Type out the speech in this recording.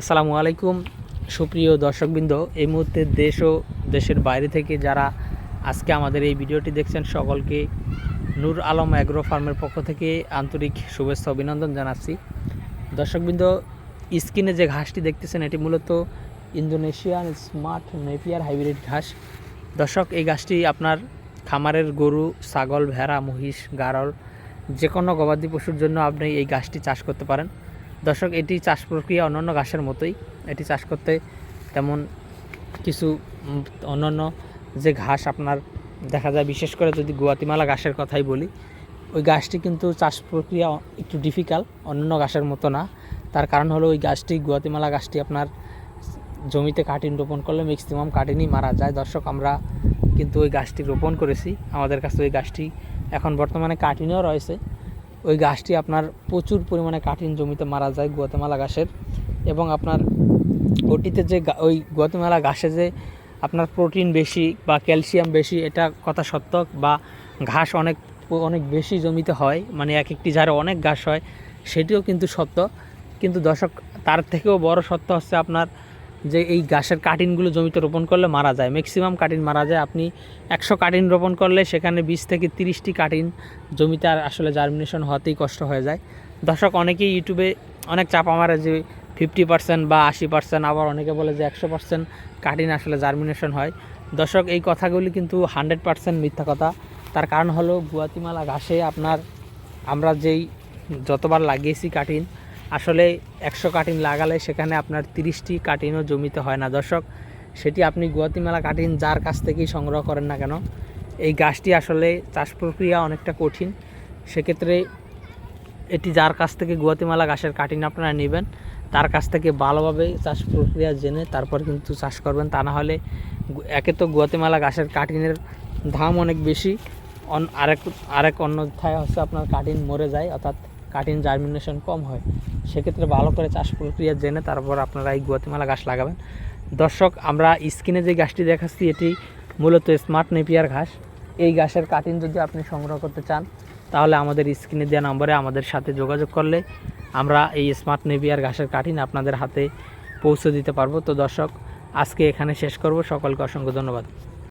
আসসালামু আলাইকুম। সুপ্রিয় দর্শকবৃন্দ, এই মুহূর্তে দেশ ও দেশের বাইরে থেকে যারা আজকে আমাদের এই ভিডিওটি দেখছেন, সকলকে নূর আলম অ্যাগ্রো ফার্মের পক্ষ থেকে আন্তরিক শুভেচ্ছা, অভিনন্দন জানাচ্ছি। দর্শকবৃন্দ স্ক্রিনে যে ঘাসটি দেখতেছেন, এটি মূলত ইন্দোনেশিয়ান স্মার্ট নেপিয়ার হাইব্রিড ঘাস। দর্শক, এই ঘাসটি আপনার খামারের গরু, ছাগল, ভেড়া, মহিষ, গারল, যে কোনো গবাদি পশুর জন্য আপনি এই ঘাসটি চাষ করতে পারেন। দর্শক, এটি চাষ প্রক্রিয়া অন্যান্য ঘাসের মতোই। এটি চাষ করতে তেমন কিছু অন্যান্য যে ঘাস আপনার দেখা যায়, বিশেষ করে যদি গুয়াতিমালা ঘাসের কথাই বলি, ওই গাছটি কিন্তু চাষ প্রক্রিয়া একটু ডিফিকাল্ট অন্যান্য ঘাসের মতো না। তার কারণ হলো ওই গাছটি গুয়াতিমালা গাছটি আপনার জমিতে কাটিন রোপণ করলে ম্যাক্সিমাম কাটিনই মারা যায়। দর্শক, আমরা কিন্তু ওই গাছটি রোপণ করেছি। আমাদের কাছে ওই গাছটি এখন বর্তমানে কাটিনেও রয়েছে। ওই গাছটি আপনার প্রচুর পরিমাণে কাঠিন জমিতে মারা যায় গুয়াতেমালা গাছের এবং আপনার ওটিতে যে ওই গুয়াতেমালা ঘাসে যে আপনার প্রোটিন বেশি বা ক্যালসিয়াম বেশি, এটা কথা সত্য বা ঘাস অনেক অনেক বেশি জমিতে হয় মানে এক একটি ঝাড়ে অনেক ঘাস হয়, সেটিও কিন্তু সত্য। কিন্তু দর্শক, তার থেকেও বড় সত্য হচ্ছে আপনার যে এই ঘাসের কাটিনগুলো জমিতে রোপণ করলে মারা যায়। ম্যাক্সিমাম কাটিন মারা যায়, আপনি একশো কাটিন রোপণ করলে সেখানে বিশ থেকে তিরিশটি কাটিন জমিতে আর আসলে জার্মিনেশন হতেই কষ্ট হয়ে যায়। দর্শক, অনেকেই ইউটিউবে অনেক চাপা মারে যে ফিফটি পার্সেন্ট বা আশি পার্সেন্ট আবার অনেকে বলে যে একশো পার্সেন্ট কাটিন আসলে জার্মিনেশন হয়। দর্শক, এই কথাগুলি কিন্তু হান্ড্রেড পার্সেন্ট মিথ্যা কথা। তার কারণ হলো গুয়াতিমালা ঘাসে আপনার আমরা যেই যতবার লাগিয়েছি কাটিন আসলে একশো কাটিন লাগালে সেখানে আপনার তিরিশটি কাটিনও জমিতে হয় না। দর্শক, সেটি আপনি গুয়াতিমালা কাটিন যার কাছ থেকেই সংগ্রহ করেন না কেন, এই গাছটি আসলে চাষ প্রক্রিয়া অনেকটা কঠিন। সেক্ষেত্রে এটি যার কাছ থেকে গুয়াতিমালা গাছের কাটিন আপনারা নেবেন, তার কাছ থেকে ভালোভাবে চাষ প্রক্রিয়া জেনে তারপর কিন্তু চাষ করবেন। তা না হলে একে তো গুয়াতিমালা গাছের কাটিনের দাম অনেক বেশি, অন, আরেক আরেক অন্যথায় হচ্ছে আপনার কাটিন মরে যায়, অর্থাৎ কাটিন জার্মিনেশন কম হয়, সেক্ষেত্রে ভালো করে চাষ প্রক্রিয়া জেনে তারপর আপনারা এই গুয়াতিমালা ঘাস লাগাবেন। দর্শক, আমরা স্ক্রিনে যে গাছটি দেখাচ্ছি, এটি মূলত স্মার্ট নেপিয়ার ঘাস। এই গাছের কাটিন যদি আপনি সংগ্রহ করতে চান, তাহলে আমাদের স্ক্রিনে দেওয়া নম্বরে আমাদের সাথে যোগাযোগ করলে আমরা এই স্মার্ট নেভিয়ার ঘাসের কাঠিন আপনাদের হাতে পৌঁছে দিতে পারব। তো দর্শক, আজকে এখানে শেষ করব। সকলকে অসংখ্য ধন্যবাদ।